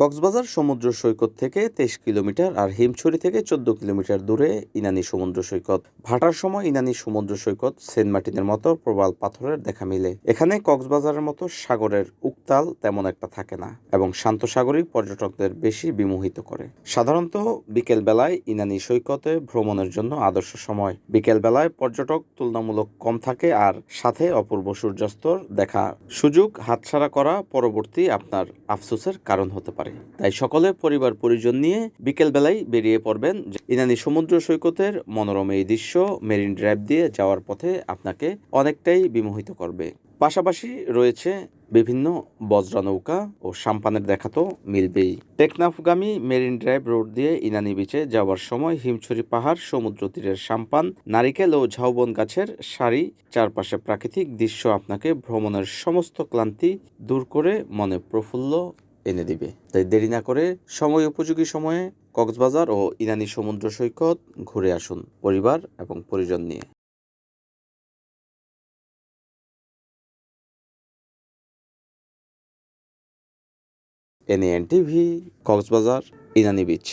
কক্সবাজার সমুদ্র সৈকত থেকে তেইশ কিলোমিটার আর হিমছড়ি থেকে চোদ্দ কিলোমিটার দূরে ইনানি সমুদ্র সৈকত। ভাটার সময় ইনানি সমুদ্র সৈকত সেন্ট মার্টিনের মতো প্রবাল পাথরের দেখা মিলে। এখানে কক্সবাজারের মতো সাগরের উত্তাল তেমন একটা থাকে না এবং শান্ত সাগরই পর্যটকদের বেশি বিমোহিত করে। সাধারণত বিকেল বেলায় ইনানি সৈকতে ভ্রমণের জন্য আদর্শ সময়। বিকেল বেলায় পর্যটক তুলনামূলক কম থাকে আর সাথে অপূর্ব সূর্যাস্তর দেখা সুযোগ হাতছাড়া করা পরবর্তী আপনার আফসোসের কারণ হতে পারে। তাই সকলে পরিবার পরিজন নিয়ে বিকেল বেলায় বেরিয়ে পড়বেন ইনানি সমুদ্র সৈকতের মনোরম এই দৃশ্য মেরিন ড্রাইভ দিয়ে যাওয়ার পথে আপনাকে অনেকটাই বিমোহিত করবে। পাশাপাশি রয়েছে বিভিন্ন বজ্রা নৌকা ও সাম্পানের দেখা তো মিলবেই। টেকনাফগামী মেরিন ড্রাইভ রোড দিয়ে ইনানি বিচে যাওয়ার সময় হিমছড়ি পাহাড়, সমুদ্র তীরের সাম্পান, নারিকেল ও ঝাউবন গাছের সারি চারপাশে প্রাকৃতিক দৃশ্য আপনাকে ভ্রমণের সমস্ত ক্লান্তি দূর করে মনে প্রফুল্ল এনে দিবে। তাই দেরি না করে সময় উপযোগী সময়ে কক্সবাজার ও ইনানি সমুদ্র সৈকত ঘুরে আসুন পরিবার এবং পরিজন নিয়ে। NN TV Cox's Bazar Inani beach.